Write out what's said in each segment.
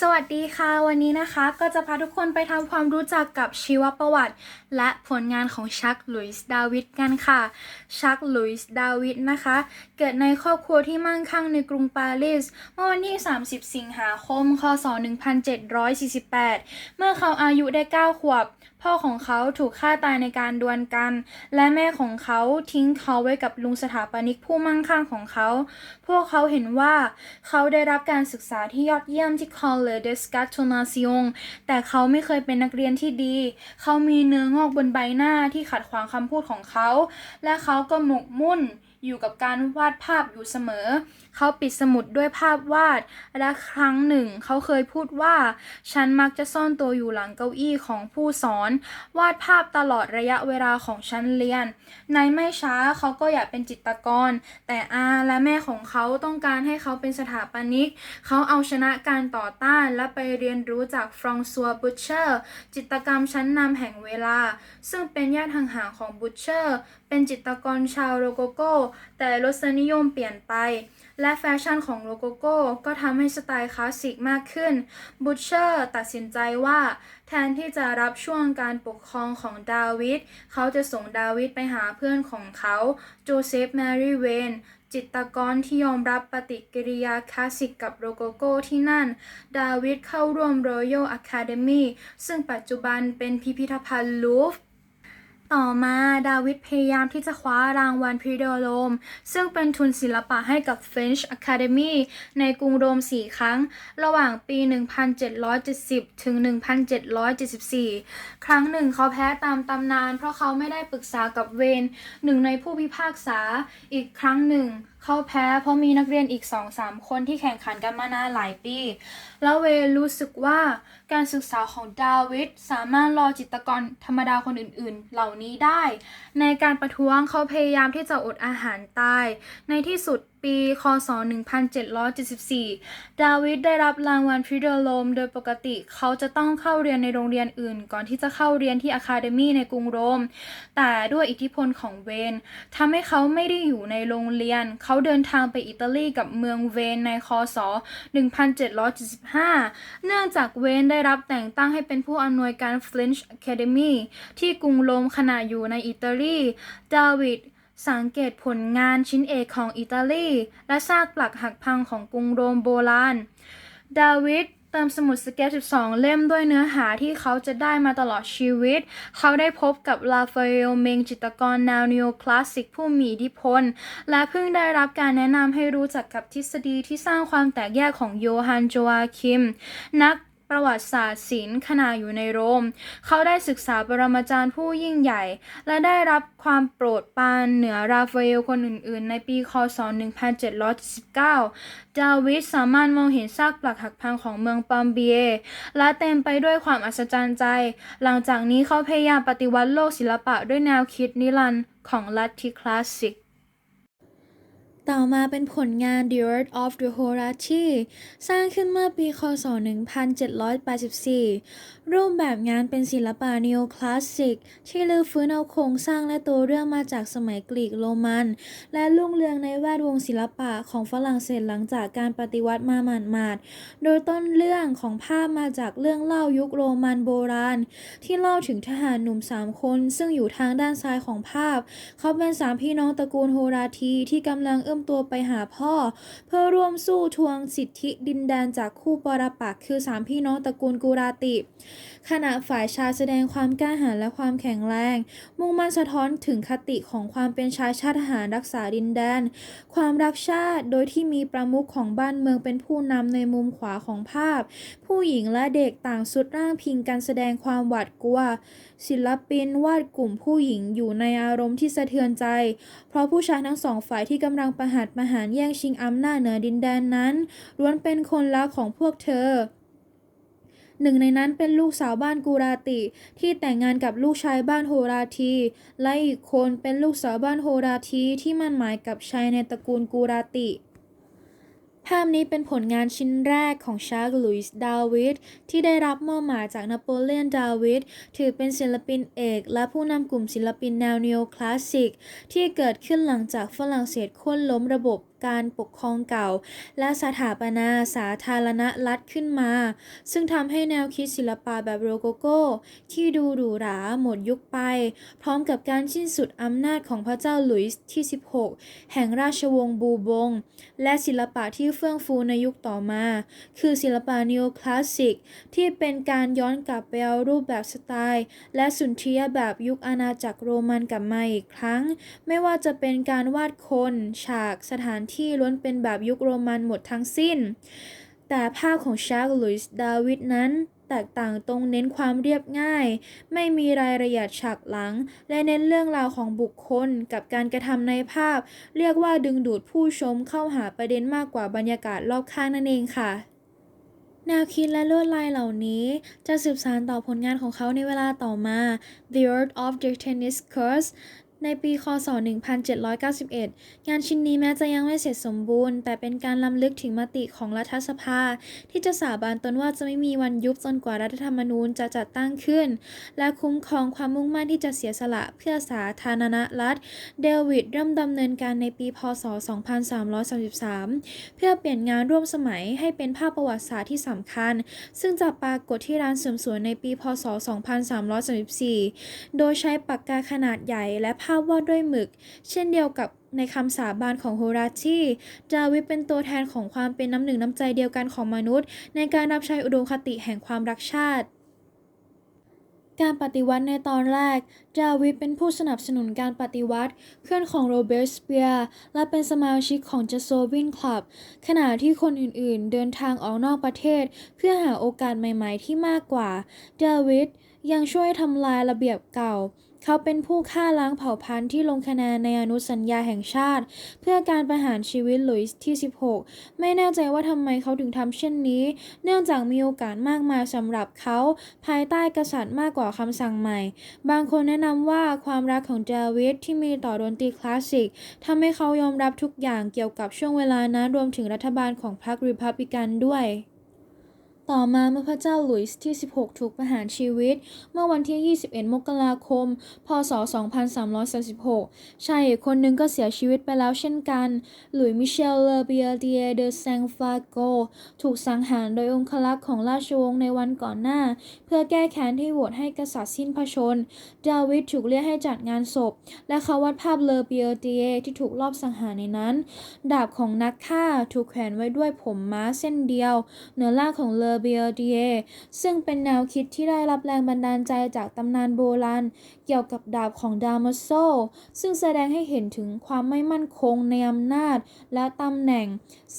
สวัสดีค่ะ วันนี้นะคะก็จะพาทุกคนไปทำความรู้จักกับชีวประวัติ และผลงานของชักหลุยส์ดาวิดกันค่ะ ชักหลุยส์ดาวิดนะคะ เกิดในครอบครัวที่มั่งคั่งในกรุงปารีสเมื่อวันที่ 30 สิงหาคม คศ 1748 เมื่อเขาอายุได้ 9 ขวบพ่อของเขาถูกฆ่าตายในการดวลกัน และแม่ของเขาทิ้งเขาไว้กับลุงสถาปนิกผู้มั่งคั่งของเขา พวกเขาเห็นว่าเขาได้รับการศึกษาที่ยอดเยี่ยมที่ Collège des c a t o n a t i o n แต่เขาไม่เคยเป็นนักเรียนที่ดี เขามีเนื้องอกบนใบหน้าที่ขัดขวางคำพูดของเขา และเขาก็หมกมุ่น อยู่กับการวาดภาพอยู่เสมอ เขาปิดสมุดด้วยภาพวาด และครั้งหนึ่ง เขาเคยพูดว่า ฉันมักจะซ่อนตัวอยู่หลังเก้าอี้ของผู้สอน วาดภาพตลอดระยะเวลาของชั้นเรียน ในไม่ช้าเขาก็อยากเป็นจิตรกร แต่อาและแม่ของเขาต้องการให้เขาเป็นสถาปนิก เขาเอาชนะการต่อต้านและไปเรียนรู้จากฟรองซัวบูเชอร์ จิตรกรรมชั้นนำแห่งเวลา ซึ่งเป็นญาติห่างๆของบูเชอร์เป็นจิตรกรชาวโรโกโก้ แต่รสนิยมเปลี่ยนไป และแฟชั่นของโรโกโก้ก็ทำให้สไตล์คลาสสิกมากขึ้นบูชเชอร์ตัดสินใจว่าแทนที่จะรับช่วงการปกครองของดาวิดเขาจะส่งดาวิดไปหาเพื่อนของเขาโจเซฟแมรี่เวนจิตรกรที่ยอมรับปฏิกิริยาคลาสสิกกับโรโกโก้ที่นั่น ดาวิดเข้าร่วม Royal Academy ซึ่งปัจจุบันเป็นพิพิธภัณฑ์ลูฟ ต่อมาดาวิดพยายามที่จะคว้ารางวัลพรีเดโรม ซึ่งเป็นทุนศิลปะให้กับ French Academy ในกรุงโรม 4 ครั้ง ระหว่างปี 1770 ถึง 1774 ครั้งหนึ่งเขาแพ้ตามตำนาน เพราะเขาไม่ได้ปรึกษากับเวนหนึ่งในผู้พิพากษาอีกครั้งหนึ่ง เขาแพ้เพราะมีนักเรียนอีกสองสามคนที่แข่งขันกันมานานหลายปี แล้วเวรู้สึกว่าการศึกษาของดาวิดสามารถรอจิตกรธรรมดาคนอื่นๆ เหล่านี้ได้ ในการประท้วงเขาพยายามที่จะอดอาหารตาย ในที่สุด ปี คศ 1774 ดาวิดได้รับรางวัลพรีเดโรมโดยปกติเขาจะต้องเข้าเรียนในโรงเรียนอื่น ก่อนที่จะเข้าเรียนที่อะคาเดมีในกรุงโรม แต่ด้วยอิทธิพลของเวนทำให้เขาไม่ได้อยู่ในโรงเรียน เขาเดินทางไปอิตาลีกับเมืองเวนใน คศ 1775 เนื่องจากเวนได้รับแต่งตั้งให้เป็นผู้อำนวยการ French Academy ที่กรุงโรมขณะอยู่ในอิตาลี ดาวิด สังเกตผลงานชิ้นเอกของอิตาลี และซากปลักหักพังของกรุงโรมโบราณ ดาวิดเติมสมุดสเก็ต12 เล่มด้วยเนื้อหาที่เขาจะได้มาตลอดชีวิต เขาได้พบกับลาฟาเอลเมงจิตรกรแนวนิโอคลาสสิกผู้มีอิทธิพล และเพิ่งได้รับการแนะนำให้รู้จักกับทฤษฎีที่สร้างความแตกแยกของโยฮันโจอาคิม นัก ประวัติศาสตร์ศิลป์ขณะอยู่ในโรม เขาได้ศึกษาปรมาจารย์ผู้ยิ่งใหญ่ และได้รับความโปรดปรานเหนือราฟาเอลคนอื่นๆ ในปีคศ 1779 ดาวิดสามารถมองเห็นซากปลักหักพังของเมืองปอมเบีย และเต็มไปด้วยความอัศจรรย์ใจ หลังจากนี้เขาพยายามปฏิวัติโลกศิลปะด้วยแนวคิดนิรันดร์ของลัทธิคลาสสิก ต่อมาเป็นผลงาน The Art of the Horace สร้างขึ้นเมื่อปี คศ 1784 รูปแบบงานเป็นศิลปะนีโอคลาสสิก ที่ลือฟื้นเอาโครงสร้างและตัวเรื่องมาจากสมัยกรีกโรมัน และรุ่งเรืองในแวดวงศิลปะของฝรั่งเศสหลังจากการปฏิวัติมาหมาดๆ โดยต้นเรื่องของภาพมาจากเรื่องเล่ายุคโรมันโบราณ ที่เล่าถึงทหารหนุ่มสามคน ซึ่งอยู่ทางด้านซ้ายของภาพ เขาเป็นสามพี่น้องตระกูลโฮราทีที่กำลังเอื้อมตัวไปหาพ่อ เพื่อร่วมสู้ทวงสิทธิดินแดนจากคู่ปรปักคือสามพี่น้องตระกูลกูราติ ขณะฝ่ายชายแสดงความกล้าหาญและความแข็งแรง มุ่งมั่นสะท้อนถึงคติของความเป็นชายชาติทหารรักษาดินแดน ความรักชาติโดยที่มีประมุขของบ้านเมืองเป็นผู้นำในมุมขวาของภาพ ผู้หญิงและเด็กต่างสุดร่างพิงกันแสดงความหวาดกลัว ศิลปินวาดกลุ่มผู้หญิงอยู่ในอารมณ์ที่สะเทือนใจ เพราะผู้ชายทั้งสองฝ่ายที่กำลังประหัตประหารแย่งชิงอำนาจเหนือดินแดนนั้นล้วนเป็นคนรักของพวกเธอ หนึ่งในนั้นเป็นลูกสาวบ้านกูราติ ที่แต่งงานกับลูกชายบ้านโฮราทีและอีกคนเป็นลูกสาวบ้านโฮราทีที่มั่นหมายกับชายในตระกูลกูราติภาพนี้เป็นผลงานชิ้นแรกของชาร์ลลุยส์ดาวิดที่ได้รับมอบหมายจากนโปเลียนดาวิดถือเป็นศิลปินเอก และผู้นำกลุ่มศิลปินแนวนิโอคลาสสิก ที่เกิดขึ้นหลังจากฝรั่งเศสค่นล้มระบบ การปกครองเก่า และสถาปนาสาธารณรัฐขึ้นมา ซึ่งทำให้แนวคิดศิลปะแบบโรโกโก้ ที่ดูหรูหราหมดยุคไป พร้อมกับการสิ้นสุดอำนาจของพระเจ้าหลุยส์ที่ 16 แห่งราชวงศ์บูบง และศิลปะที่เฟื่องฟูในยุคต่อมา คือศิลปะนิโอคลาสสิกที่เป็นการย้อนกลับไปเอารูปแบบสไตล์ และสุนทรียแบบยุคอาณาจักรโรมันกลับมาอีกครั้ง ไม่ว่าจะเป็นการวาดคน ฉาก สถานที่ล้วนเป็นแบบยุคโรมันหมดทั้งสิ้น แต่ภาพของชาร์ลลุยส์ดาวิดนั้นแตกต่างตรงเน้นความเรียบง่าย ไม่มีรายละเอียดฉากหลัง และเน้นเรื่องราวของบุคคลกับการกระทำในภาพ เรียกว่าดึงดูดผู้ชมเข้าหาประเด็นมากกว่าบรรยากาศรอบข้างนั่นเองค่ะ แนวคิดและลวดลายเหล่านี้ จะสืบสานต่อผลงานของเขาในเวลาต่อมา The Art of the Tennis Course ในปีค.ศ.1791 งานชิ้นนี้แม้จะยังไม่เสร็จสมบูรณ์ แต่เป็นการล้ำลึกถึงมติของรัฐสภา ที่จะสาบานตนว่าจะไม่มีวันยุบจนกว่ารัฐธรรมนูญจะจัดตั้งขึ้น และคุ้มครองความมุ่งมั่นที่จะเสียสละเพื่อสาธารณรัฐ เดวิดเริ่มดำเนินการในปีพ.ศ.2333 เพื่อเปลี่ยนงานร่วมสมัยให้เป็นภาพประวัติศาสตร์ที่สำคัญ ซึ่งจะปรากฏที่ร้านเสริมสวยในปีพ.ศ.2334 โดยใช้ปากกาขนาดใหญ่และาพวาดด้วยหมึก เช่นเดียวกับในคำสาบานของโฮราชีดาวิดเป็นตัวแทนของความเป็นน้ำหนึ่งน้ำใจเดียวกันของมนุษย์ ในการรับใช้อุดมคติแห่งความรักชาติ การปฏิวัติในตอนแรก ดาวิดเป็นผู้สนับสนุนการปฏิวัติ เพื่อนของโรเบิร์ตสเปียร์และเป็นสมาชิกของจ s โซวินคลับ ขณะที่คนอื่นๆ เดินทางออกนอกประเทศ เพื่อหาโอกาสใหม่ๆที่มากกว่า ดาวิดยังช่วยทำลายระเบียบเก่า เขาเป็นผู้ฆ่าล้างเผ่าพันธุ์ที่ลงคะแนนในอนุสัญญาแห่งชาติ เพื่อการประหารชีวิตหลุยส์ที่ 16 ไม่แน่ใจว่าทำไมเขาถึงทำเช่นนี้ เนื่องจากมีโอกาสมากมายสำหรับเขาภายใต้กษัตริย์มากกว่าคำสั่งใหม่ บางคนแนะนำว่าความรักของดาวิดที่มีต่อดนตรีคลาสสิกทำให้เขายอมรับทุกอย่างเกี่ยวกับช่วงเวลานั้นรวมถึงรัฐบาลของพรรครีพับลิกันด้วย ต่อมาเมื่อพระเจ้าหลุยส์ที่ 16 ถูกประหารชีวิต เมื่อวันที่ 21 มกราคม พ.ศ.2336 ชายอีกคนหนึ่งก็เสียชีวิตไปแล้วเช่นกัน หลุยส์มิเชล เลอเบียเดียเดอแซงฟาโก ถูกสังหารโดยองครักษ์ของราชวงศ์ในวันก่อนหน้า เพื่อแก้แค้นที่โหวตให้กษัตริย์สิ้นพระชนม์ดาวิดถูกเรียกให้จัดงานศพ และเขาวาดภาพเลอเบียเดียที่ถูกลอบสังหารในนั้น ดาบของนักฆ่าถูกแขวนไว้ด้วยผมม้าเส้นเดียว เหนือล่างของเลเบียเดียซึ่งเป็นแนวคิดที่ได้รับแรงบันดาลใจจากตำนานโบราณเกี่ยวกับดาบของดามาโซ ซึ่งแสดงให้เห็นถึงความไม่มั่นคงในอำนาจและตำแหน่ง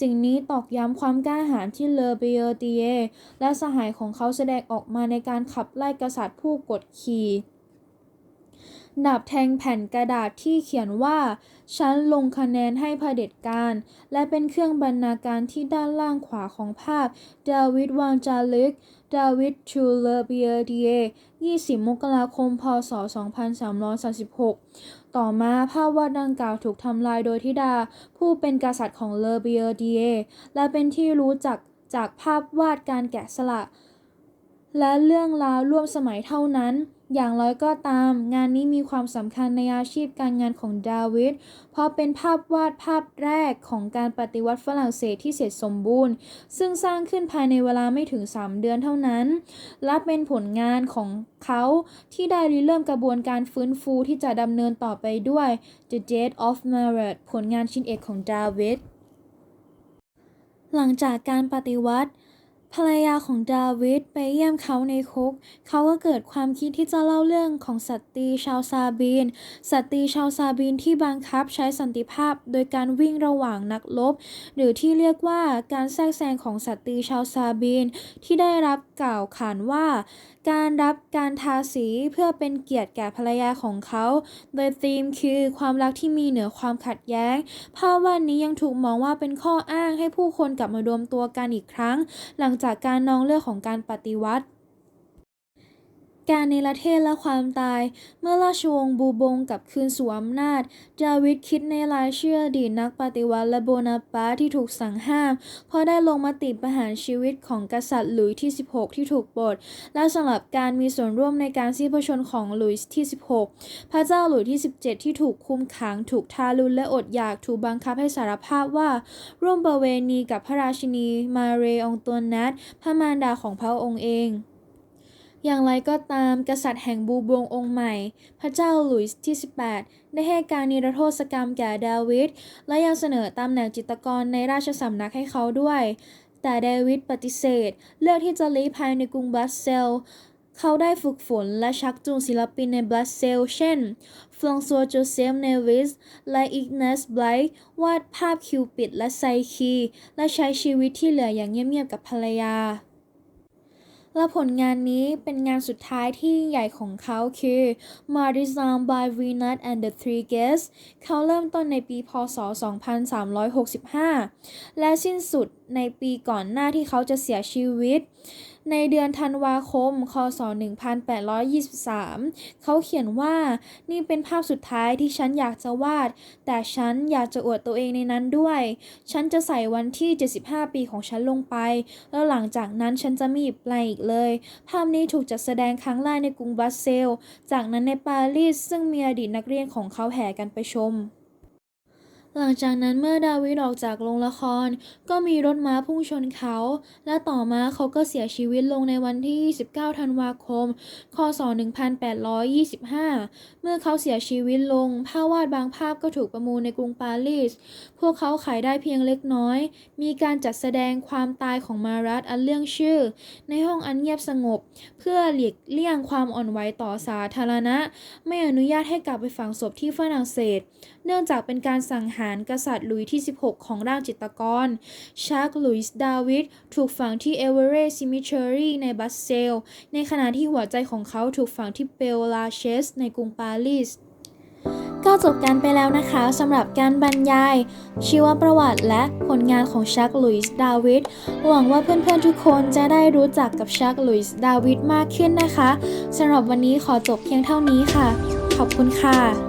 สิ่งนี้ตอกย้ำความกล้าหาญที่เลเบียเดียและสหายของเขาแสดงออกมาในการขับไล่กษัตริย์ผู้กดขี่ ดาบแทงแผ่นกระดาษที่เขียนว่า ฉันลงคะแนนให้เผด็จการ และเป็นเครื่องบรรณาการที่ด้านล่างขวาของภาพ ดาวิดวางจารึก ดาวิดชูเลเบียเดีย20 มกราคม พ.ศ.2336 ต่อมาภาพวาดดังกล่าวถูกทำลายโดยธิดา ผู้เป็นกษัตริย์ของเลเบียเดียและเป็นที่รู้จักจากภาพวาดการแกะสลักและเรื่องราวร่วมสมัยเท่านั้น อย่างไรก็ตาม งานนี้มีความสำคัญในอาชีพการงานของดาวิดเพราะเป็นภาพวาดภาพแรกของการปฏิวัติฝรั่งเศสที่เสร็จสมบูรณ์ ซึ่งสร้างขึ้นภายในเวลาไม่ถึง 3 เดือนเท่านั้น และเป็นผลงานของเขาที่ได้ริเริ่มกระบวนการฟื้นฟูที่จะดำเนินต่อไปด้วย The Death of Marat ผลงานชิ้นเอกของดาวิดหลังจากการปฏิวัติ ภรรยาของดาวิดไปเยี่ยมเขาในคุก เขาก็เกิดความคิดที่จะเล่าเรื่องของสตรีชาวซาบีน สตรีชาวซาบีนที่บังคับใช้สันติภาพ โดยการวิ่งระหว่างนักรบหรือที่เรียกว่าการแทรกแซงของสตรีชาวซาบีน ที่ได้รับกล่าวขานว่า การรับการทาสีเพื่อเป็นเกียรติแก่ภรรยาของเขา โดยธีมคือความรักที่มีเหนือความขัดแย้ง ภาพวาดนี้ยังถูกมองว่าเป็นข้ออ้างให้ผู้คนกลับมารวมตัวกันอีกครั้ง หลังจากการนองเลือดของการปฏิวัติ การในประเทศและความตาย เมื่อราชวงศ์บูบงกลับคืนสู่อำนาจ ดาวิดคิดในรายเชื่อดีนักปฏิวัติและโบนาปาร์ที่ถูกสั่งห้าม เพราะได้ลงมติประหารชีวิตของกษัตริย์หลุยส์ที่ 16 ที่ถูกปลด และสำหรับการมีส่วนร่วมในการสิ้นพระชนของหลุยส์ที่ 16 พระเจ้าหลุยส์ที่ 17 ที่ถูกคุมขัง ถูกทารุณและอดอยากถูกบังคับให้สารภาพว่า ร่วมประเวณีกับพระราชินีมาเรองตัวนัทพระมารดาของพระองค์เอง อย่างไรก็ตามกษัตริย์แห่งบูบงองค์ใหม่ พระเจ้าหลุยส์ที่ 18 ได้ให้การนิรโทษกรรมแก่ดาวิดและยังเสนอตำแหน่งจิตกรในราชสำนักให้เขาด้วย แต่ดาวิดปฏิเสธ เลือกที่จะลี้ภัยในกรุงบรัสเซลเขาได้ฝึกฝนและชักจูงศิลปินในบรัสเซลเช่นฟรองซัวโจเซฟเนวิส และอิกนัสไบรท์วาดภาพคิวปิดและไซคี และใช้ชีวิตที่เหลืออย่างเงียบๆกับภรรยา และผลงานนี้เป็นงานสุดท้ายที่ใหญ่ของเขาคือ Marizam by Venus and the Three Guests เขาเริ่มต้นในปี พศ 2365 และสิ้นสุด ในปีก่อนหน้าที่เขาจะเสียชีวิต ในเดือนธันวาคม คศ 1823 เขาเขียนว่านี่เป็นภาพสุดท้ายที่ฉันอยากจะวาด แต่ฉันอยากจะอวดตัวเองในนั้นด้วย ฉันจะใส่วันที่ 75 ปีของฉันลงไป แล้วหลังจากนั้นฉันจะไม่หยิบแปลงอีกเลย ภาพนี้ถูกจัดแสดงครั้งแรกในกรุงบรัสเซล จากนั้นในปารีสซึ่งมีอดีตนักเรียนของเขาแห่กันไปชม หลังจากนั้นเมื่อดาวิดออกจากโรงละคร ก็มีรถม้าพุ่งชนเขา และต่อมาเขาก็เสียชีวิตลงในวันที่29ธันวาคม คศ 1825 เมื่อเขาเสียชีวิตลง ภาพวาดบางภาพก็ถูกประมูลในกรุงปารีส พวกเขาขายได้เพียงเล็กน้อย มีการจัดแสดงความตายของมารัตอันเรื่องชื่อ ในห้องอันเงียบสงบ เพื่อหลีกเลี่ยงความอ่อนไหวต่อสาธารณะ ไม่อนุญาตให้กลับไปฝังศพที่ฝรั่งเศส เนื่องจากเป็นการสังหารกษัตริย์หลุยส์ที่ 16 ของร่างจิตรกร ชาร์กหลุยส์ดาวิดถูกฝังที่เอเวเรสซิมิเชอรีในบัสเซล ในขณะที่หัวใจของเขาถูกฝังที่เปลลาเชส ในกรุงปารีสก็จบกันไปแล้วนะคะสำหรับการบรรยาย ชีวประวัติและผลงานของชักหลุยส์ดาวิดหวังว่าเพื่อนๆทุกคนจะได้รู้จักกับชักหลุยส์ดาวิดมากขึ้นนะคะสำหรับวันนี้ขอจบเพียงเท่านี้ค่ะ ขอบคุณค่ะ